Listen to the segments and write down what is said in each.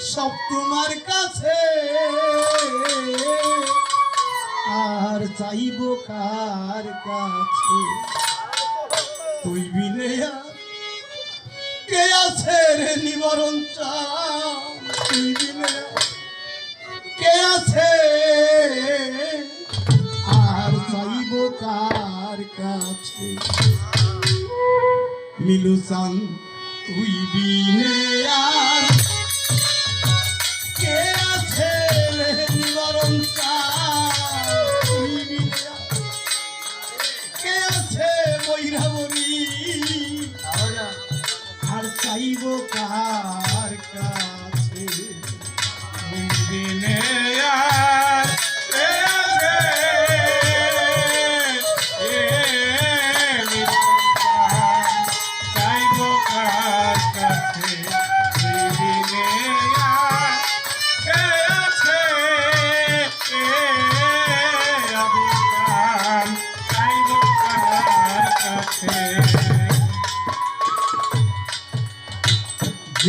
সব তোমার কাছে। আর চাইব কার কাছে? তুই আর কে আছে রে নিবারণ তুই বিনে কে আছে? আর চাইব কার কাছে? মিলু তুই বিনে আর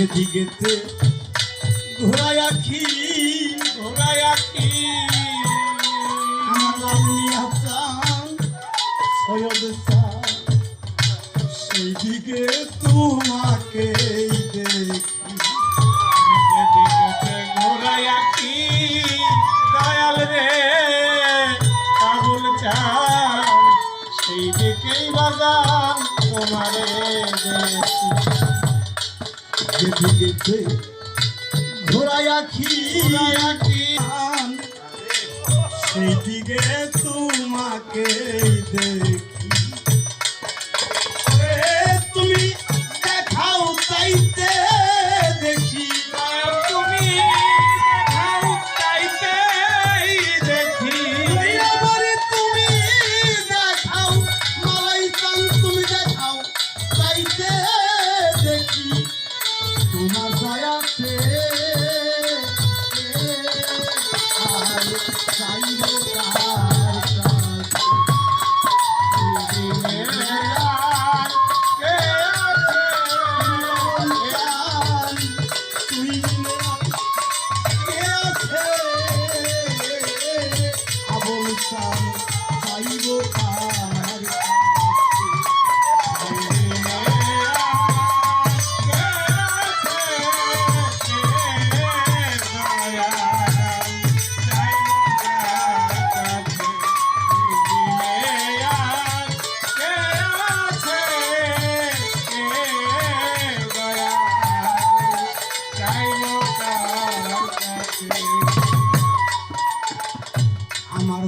যেদিকেতে ঘোড়ায় আখি ঘোড়ায় আঁকি। আমার লালমি হাসান সৈয়দ শাহ সেই দিকে তোমাকে দেখি। সেই যেদিকেতে গেছে আখি কি আঁকি কি দিকে তোমাকে দেখি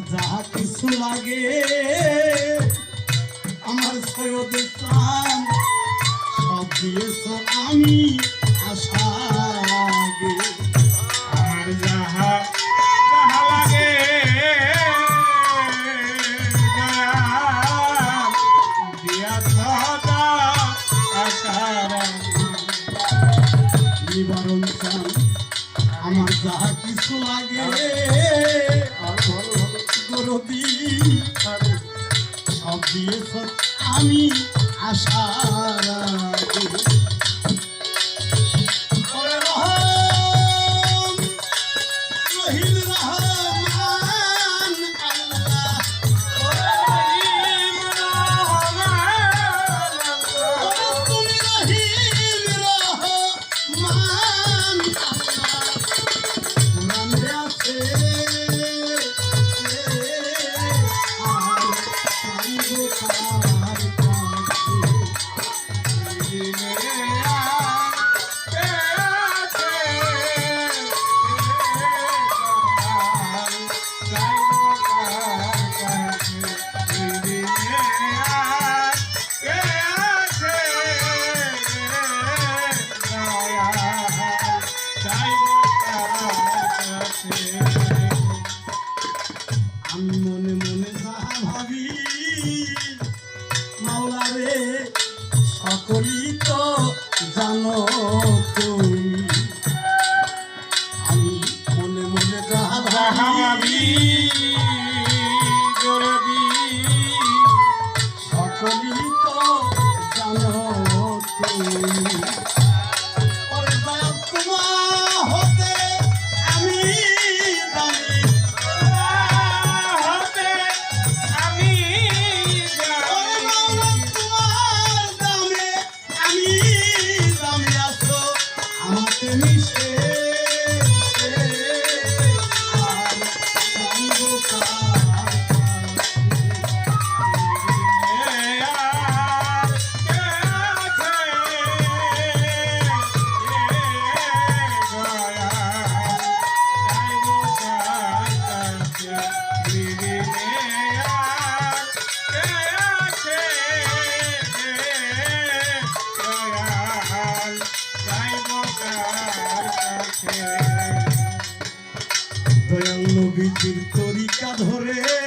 আমার যাহা কিছু লাগে, আমার সৈয়দ চান সব দিয়েছ আমি আশা আগে আর যাহা যাহা লাগে দিয়া সদা আশার নিবারণ আমার যাহা কিছু লাগে গরদি সব দিয়েছ আমি আশা জানো তুমি? নবীজির তরিকা ধরে